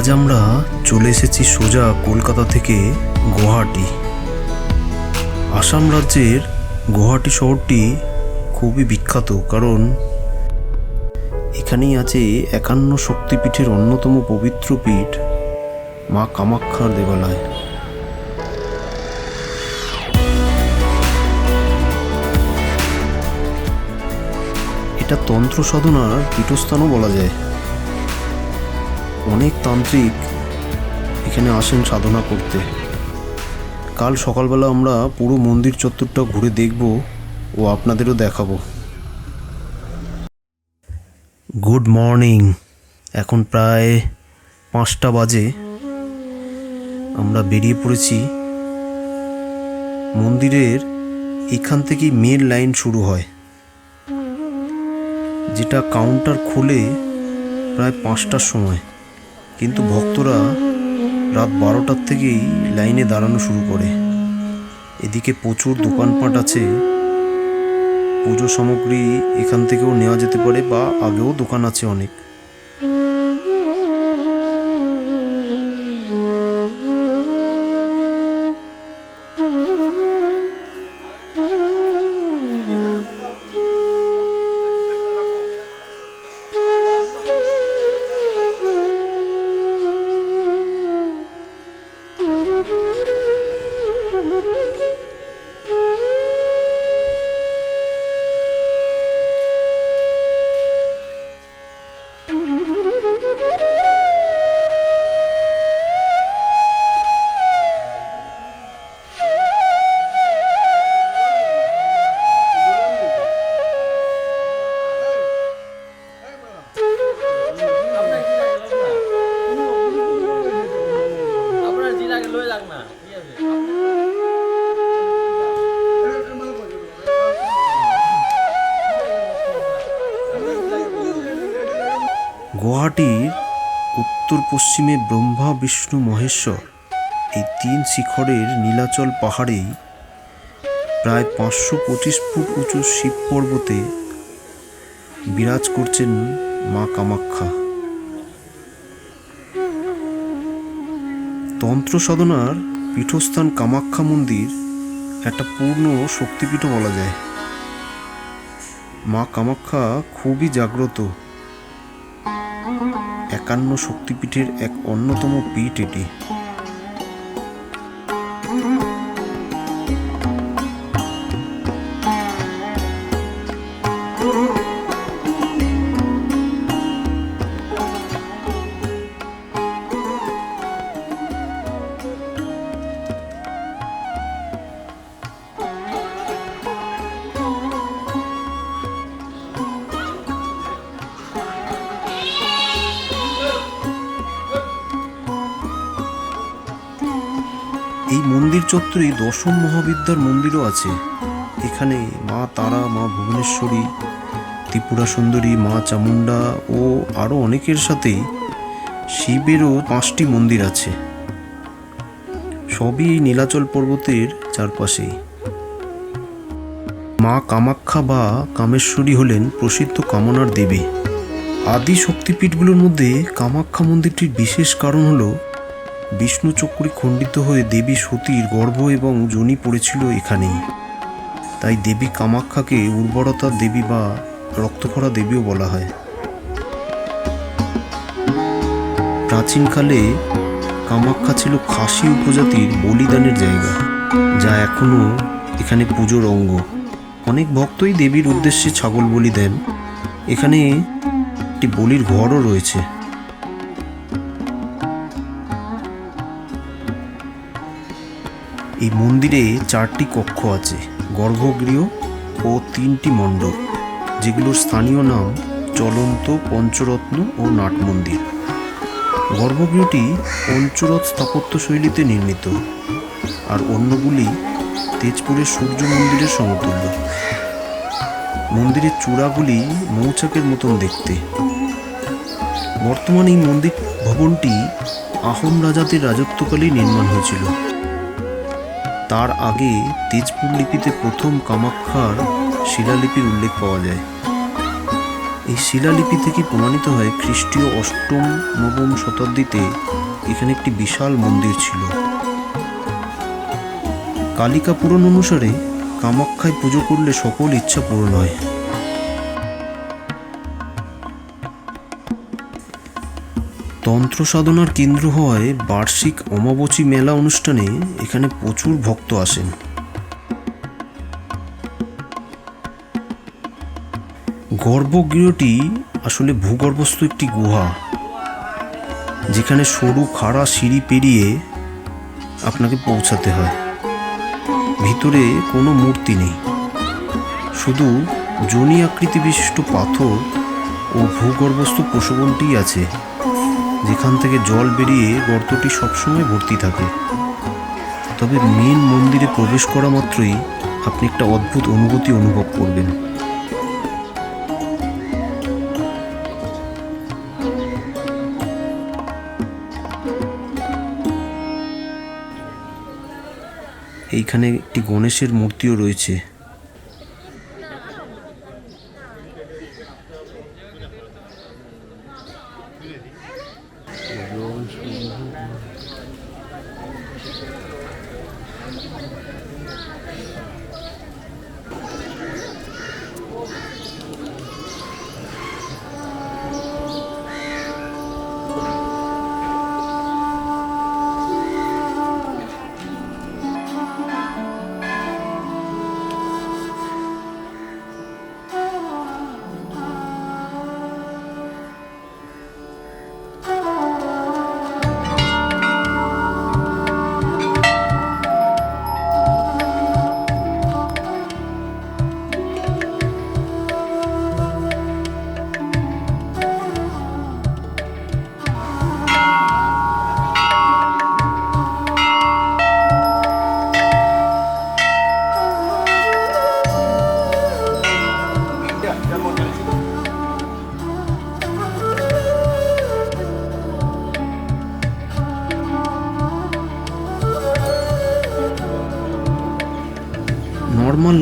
আজ আমরা চলে এসেছি সোজা কলকাতা থেকে গুয়াহাটি। আসাম রাজ্যের গুয়াহাটি শহরটি খুবই বিখ্যাত, কারণ এখানেই আছে একান্ন শক্তিপীঠের অন্যতম পবিত্র পীঠ, মা কামাখ্যার দেবালয়। এটা তন্ত্র সাধনার পীঠস্থানও বলা যায়। অনেক তান্ত্রিক এখানে আসেন সাধনা করতে। কাল সকালবেলা আমরা পুরো মন্দির চত্বরটা ঘুরে দেখব ও আপনাদেরও দেখাবো। Good morning. এখন প্রায় পাঁচটা বাজে। আমরা বেরিয়ে পড়েছি। মন্দিরের এখান থেকেই মেন লাইন শুরু হয়। যেটা কাউন্টার খুলে প্রায় পাঁচটার সময়। কিন্তু ভক্তরা রাত বারোটার থেকেই লাইনে দাঁড়ানো শুরু করে। এদিকে প্রচুর দোকানপাট আছে। পুজো সামগ্রী এখান থেকেও নেওয়া যেতে পারে বা আগেও দোকান আছে অনেক। গুয়াহাটির উত্তর পশ্চিমে ব্রহ্মা, বিষ্ণু, মহেশ্বর এই তিন শিখরের নীলাচল পাহাড়েই প্রায় পাঁচশো পঁচিশ ফুট উঁচু শিব পর্বতে বিরাজ করছেন মা কামাখ্যা তন্ত্র সাধনার পীঠস্থান কামাখ্যা মন্দির একটা পূর্ণ শক্তিপীঠ বলা যায়। মা কামাখ্যা খুবই জাগ্রত। একান্ন শক্তিপীঠের এক অন্যতম পীঠ এটি। এই মন্দির চত্বরে দশম মহাবিদ্যার মন্দিরও আছে। এখানে মা তারা, মা ভুবনেশ্বরী, ত্রিপুরা সুন্দরী, মা চামুন্ডা ও আরও অনেকের সাথেই শিবেরও পাঁচটি মন্দির আছে। সবই নীলাচল পর্বতের চারপাশেই। মা কামাখ্যা বা কামেশ্বরী হলেন প্রসিদ্ধ কামনার দেবী। আদি শক্তিপীঠগুলোর মধ্যে কামাখ্যা মন্দিরটির বিশেষ কারণ হলো বিষ্ণু চক্রী খণ্ডিত হয়ে দেবী সতীর গর্ভ এবং যোনি পড়েছিল এখানেই। তাই দেবী কামাখ্যাকে উর্বরতা দেবী বা রক্তক্ষরা দেবীও বলা হয়। প্রাচীনকালে কামাখ্যা ছিল খাসি উপজাতির বলিদানের জায়গা, যা এখনও এখানে পুজোর অঙ্গ। অনেক ভক্তই দেবীর উদ্দেশ্যে ছাগল বলি দেন। এখানে একটি বলির ঘরও রয়েছে। এই মন্দিরে চারটি কক্ষ আছে, গর্ভগৃহ ও তিনটি মণ্ডপ, যেগুলোর স্থানীয় নাম চলন্ত পঞ্চরত্ন ও নাট মন্দির। গর্ভগৃহটি পঞ্চরথ স্থাপত্য শৈলীতে নির্মিত, আর অন্যগুলি তেজপুরের সূর্য মন্দিরের সমতুল্য। মন্দিরের চূড়াগুলি মৌচাকের মতন দেখতে। বর্তমানে এই মন্দির ভবনটি আহোম রাজাদের রাজত্বকালেই নির্মাণ হয়েছিল। তার আগে তেজপুর লিপিতে প্রথম কামাখ্যার শিলালিপির উল্লেখ পাওয়া যায়। এই শিলালিপি থেকে প্রমাণিত হয় খ্রিস্টীয় অষ্টম, নবম শতাব্দীতে এখানে একটি বিশাল মন্দির ছিল। কালিকা পুরাণ অনুসারে কামাক্ষায় পুজো করলে সকল ইচ্ছা পূরণ হয়। তন্ত্র সাধনার কেন্দ্র হওয়ায় বার্ষিক অমাবচী মেলা অনুষ্ঠানে এখানে প্রচুর ভক্ত আসেন। গর্ভগৃহটি আসলে ভূগর্ভস্থ একটি গুহা, যেখানে সরু খাড়া সিঁড়ি পেরিয়ে আপনাকে পৌঁছাতে হয়। ভিতরে কোনো মূর্তি নেই, শুধু জনি আকৃতি বিশিষ্ট পাথর ও ভূগর্ভস্থ প্রশোভনটিই আছে। যেখান থেকে জল বেরিয়ে গর্তটি সবসময় ভর্তি থাকে। তবে মেন মন্দিরে প্রবেশ করা মাত্রই আপনি একটা অদ্ভুত অনুভূতি অনুভব করবেন। এইখানে একটি গণেশের মূর্তিও রয়েছে। 嗯。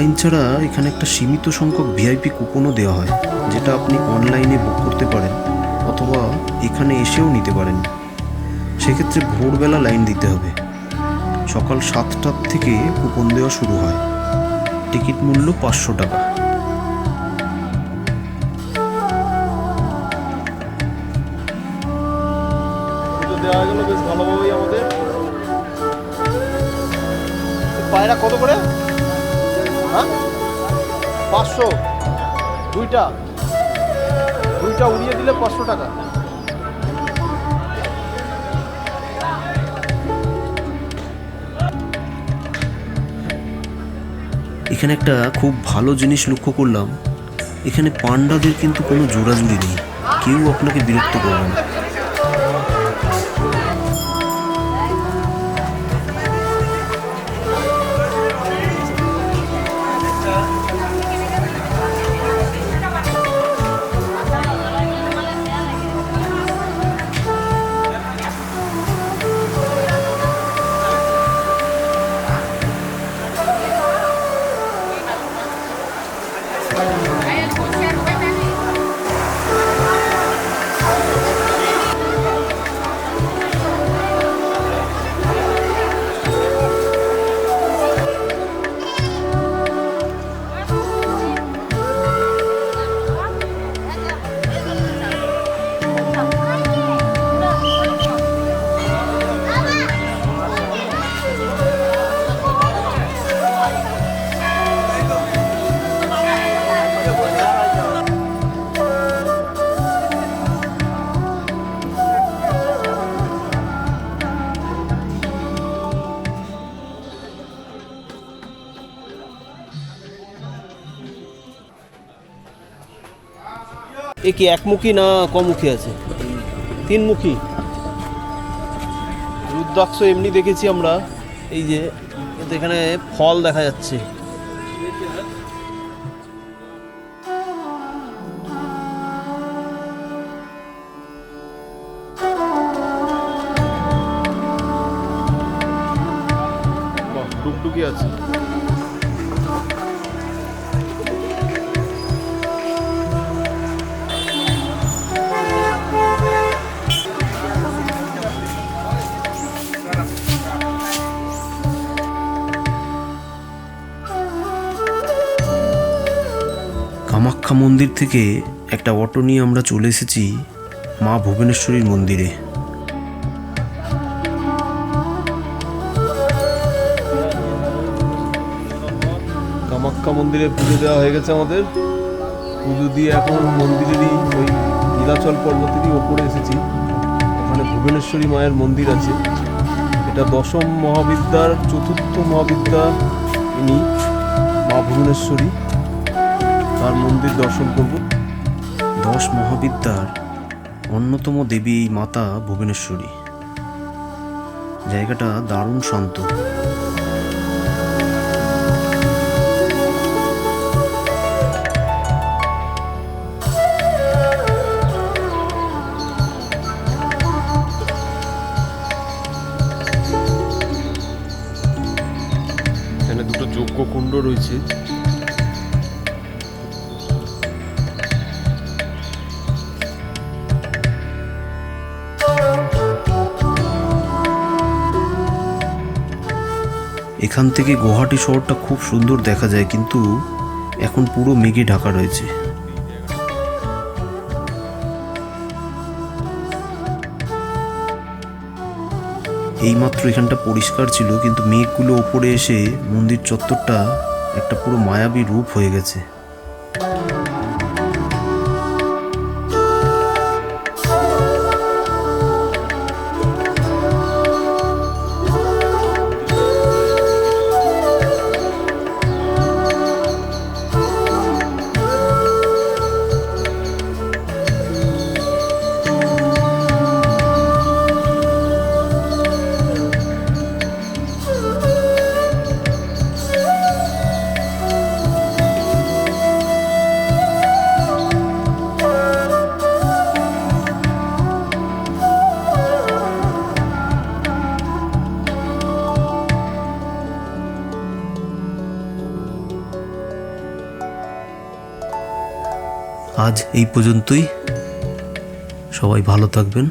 লাইন ছাড়া এখানে একটা সীমিত সংখ্যক ভিআইপি কুপনও দেওয়া হয়, যেটা আপনি অনলাইনে বুক করতে পারেন অথবা এখানে এসেও নিতে পারেন। সেক্ষেত্রে ভোরবেলা লাইন দিতে হবে। সকাল সাতটার থেকে কুপন দেওয়া শুরু হয়। টিকিট মূল্য পাঁচশো টাকা। পায়রা কত করে? হ্যাঁ? পাঁচশো। দুইটা। দুইটা উড়িয়ে দিলে পাঁচশো টাকা। এখানে একটা খুব ভালো জিনিস লক্ষ্য করলাম। এখানে পান্ডাদের কিন্তু কোনো জোড়াজুড়ি নেই। কেউ আপনাকে বিরক্ত করবে না। এ কি একমুখী না কমুখী আছে? তিনমুখী। রুদ্রাক্ষ এমনি দেখেছি আমরা, এই যে এখানে ফল দেখা যাচ্ছে। মন্দির থেকে একটা অটো নিয়ে আমরা চলে এসেছি মা ভুবনেশ্বরীর মন্দিরে। কামাখ্যা মন্দিরে পুজো দেওয়া হয়ে গেছে আমাদের। পুজো দিয়ে এখন মন্দিরেরই ওই নীলাচল পর্বতেরই ওপরে এসেছি। ওখানে ভুবনেশ্বরী মায়ের মন্দির আছে। এটা দশম মহাবিদ্যার চতুর্থ মহাবিদ্যা ইনি, মা ভুবনেশ্বরী। তার মন্দির দর্শন করব। দশ মহাবিদ্যার অন্যতম দেবী মাতা ভুবনেশ্বরী। জায়গাটা দারুণ শান্ত। এখান থেকে গুয়াহাটি শহরটা খুব সুন্দর দেখা যায়, কিন্তু এখন পুরো মেঘে ঢাকা রয়েছে। এইমাত্র এখানটা পরিষ্কার ছিল, কিন্তু মেঘগুলো ওপরে এসে মন্দির চত্বরটা একটা পুরো মায়াবী রূপ হয়ে গেছে। আজ এই পর্যন্তই। সবাই ভালো থাকবেন।